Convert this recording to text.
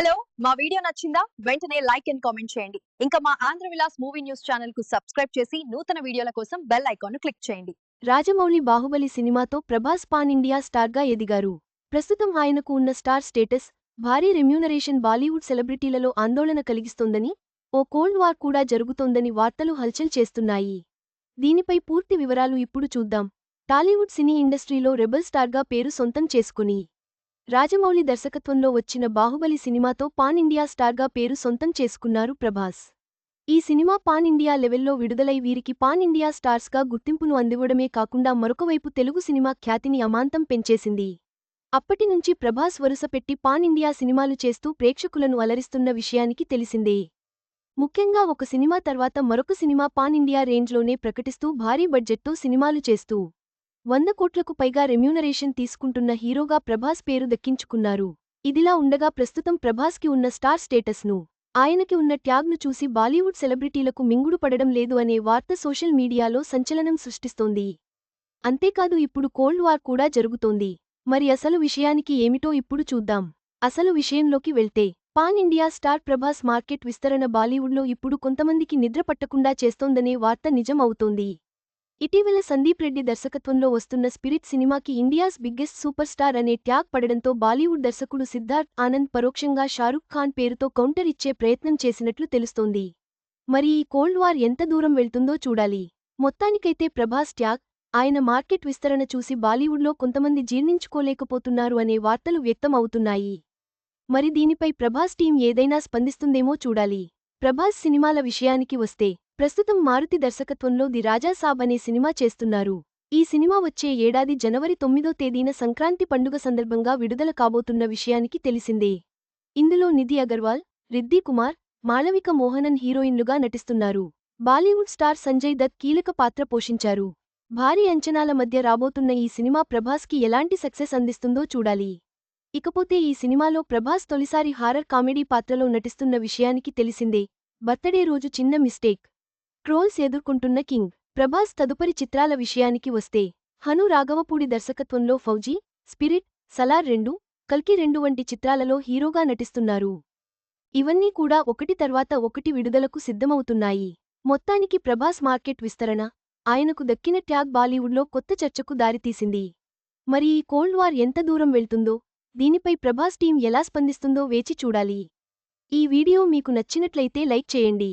Hello మా video నచ్చిందా? వెంటనే లైక్ అండ్ కామెంట్ చేయండి. ఇంకా మా ఆంధ్ర విలాస్ మూవీ న్యూస్ ఛానల్కు సబ్స్క్రైబ్ చేసి నూతన వీడియోల కోసం బెల్ ఐకాన్ క్లిక్ చేయండి. రాజమౌళి బాహుబలి సినిమాతో ప్రభాస్ పాన్ ఇండియా స్టార్గా ఎదిగారు. ప్రస్తుతం ఆయనకు ఉన్న స్టార్ స్టేటస్ భారీ రెమ్యూనరేషన్ బాలీవుడ్ సెలబ్రిటీలలో ఆందోళన కలిగిస్తోందని ఓ కోల్డ్ వార్ కూడా జరుగుతోందని వార్తలు హల్చల్ చేస్తున్నాయి. దీనిపై పూర్తి వివరాలు ఇప్పుడు చూద్దాం. టాలీవుడ్ సినీ ఇండస్ట్రీలో రెబల్ స్టార్గా పేరు సొంతం చేసుకుని రాజమౌళి దర్శకత్వంలో వచ్చిన బాహుబలి సినిమాతో పాన్ ఇండియా స్టార్గా పేరు సొంతం చేసుకున్నారు ప్రభాస్. ఈ సినిమా పాన్ ఇండియా లెవెల్లో విడుదలై వీరికి పాన్ ఇండియా స్టార్స్గా గుర్తింపును అందివ్వడమే కాకుండా మరొకవైపు తెలుగు సినిమా ఖ్యాతిని అమాంతం పెంచేసింది. అప్పటినుంచి ప్రభాస్ వరుసపెట్టి పాన్ ఇండియా సినిమాలు చేస్తూ ప్రేక్షకులను అలరిస్తున్న విషయానికి తెలిసిందే. ముఖ్యంగా ఒక సినిమా తర్వాత మరొక సినిమా పాన్ ఇండియా రేంజ్లోనే ప్రకటిస్తూ భారీ బడ్జెట్తో సినిమాలు చేస్తూ వంద కోట్లకు పైగా రెమ్యూనరేషన్ తీసుకుంటున్న హీరోగా ప్రభాస్ పేరు దక్కించుకున్నారు. ఇదిలా ఉండగా ప్రస్తుతం ప్రభాస్కి ఉన్న స్టార్ స్టేటస్ను ఆయనకి ఉన్న ట్యాగ్ను చూసి బాలీవుడ్ సెలబ్రిటీలకు మింగుడు పడడం లేదు అనే వార్త సోషల్ మీడియాలో సంచలనం సృష్టిస్తోంది. అంతేకాదు ఇప్పుడు కోల్డ్ వార్ కూడా జరుగుతోంది. మరి అసలు విషయానికి ఏమిటో ఇప్పుడు చూద్దాం. అసలు విషయంలోకి వెళ్తే pan India star Prabhas market విస్తరణ బాలీవుడ్లో ఇప్పుడు కొంతమందికి నిద్ర పట్టకుండా చేస్తోందనే వార్త నిజం అవుతోంది ఇటీవల సందీప్ రెడ్డి దర్శకత్వంలో వస్తున్న స్పిరిట్ సినిమాకి ఇండియాస్ బిగ్గెస్ట్ సూపర్ స్టార్ అనే ట్యాగ్ పడడంతో బాలీవుడ్ దర్శకుడు సిద్ధార్థ్ ఆనంద్ పరోక్షంగా షారుఖ్ ఖాన్ పేరుతో కౌంటర్ ఇచ్చే ప్రయత్నం చేసినట్లు తెలుస్తోంది. మరి ఈ కోల్డ్ వార్ ఎంత దూరం వెళ్తుందో చూడాలి. మొత్తానికైతే ప్రభాస్ ట్యాగ్ ఆయన మార్కెట్ విస్తరణ చూసి బాలీవుడ్లో కొంతమంది జీర్ణించుకోలేకపోతున్నారు అనే వార్తలు వ్యక్తం అవుతున్నాయి మరి దీనిపై ప్రభాస్ టీం ఏదైనా స్పందిస్తుందేమో చూడాలి. ప్రభాస్ సినిమాల విషయానికి వస్తే ప్రస్తుతం మారుతి దర్శకత్వంలో ది రాజాసాబ్ అనే సినిమా చేస్తున్నారు. ఈ సినిమా వచ్చే ఏడాది జనవరి తొమ్మిదో తేదీన సంక్రాంతి పండుగ సందర్భంగా విడుదల కాబోతున్న విషయానికి తెలిసిందే. ఇందులో నిధి అగర్వాల్ రిద్దీ కుమార్ మాళవిక మోహనన్ హీరోయిన్లుగా నటిస్తున్నారు. బాలీవుడ్ స్టార్ సంజయ్ దత్ కీలక పాత్ర పోషించారు. భారీ అంచనాల మధ్య రాబోతున్న ఈ సినిమా ప్రభాస్కి ఎలాంటి సక్సెస్ అందిస్తుందో చూడాలి. ఇకపోతే ఈ సినిమాలో ప్రభాస్ తొలిసారి హారర్ కామెడీ పాత్రలో నటిస్తున్న విషయానికి తెలిసిందే. బర్తడే రోజు చిన్న మిస్టేక్. ట్రోల్స్ ఎదుర్కొంటున్న కింగ్ ప్రభాస్ తదుపరి చిత్రాల విషయానికి వస్తే హను రాఘవపూడి దర్శకత్వంలో ఫౌజీ స్పిరిట్ సలార్ రెండు కల్కి రెండు వంటి చిత్రాలలో హీరోగా నటిస్తున్నారు. ఇవన్నీ కూడా ఒకటి తర్వాత ఒకటి విడుదలకు సిద్ధమవుతున్నాయి. మొత్తానికి ప్రభాస్ మార్కెట్ విస్తరణ ఆయనకు దక్కిన ట్యాగ్ బాలీవుడ్లో కొత్త చర్చకు దారితీసింది. మరి ఈ కోల్డ్ వార్ ఎంత దూరం వెళ్తుందో దీనిపై ప్రభాస్ టీం ఎలా స్పందిస్తుందో వేచి చూడాలి. ఈ వీడియో మీకు నచ్చినట్లయితే లైక్ చేయండి.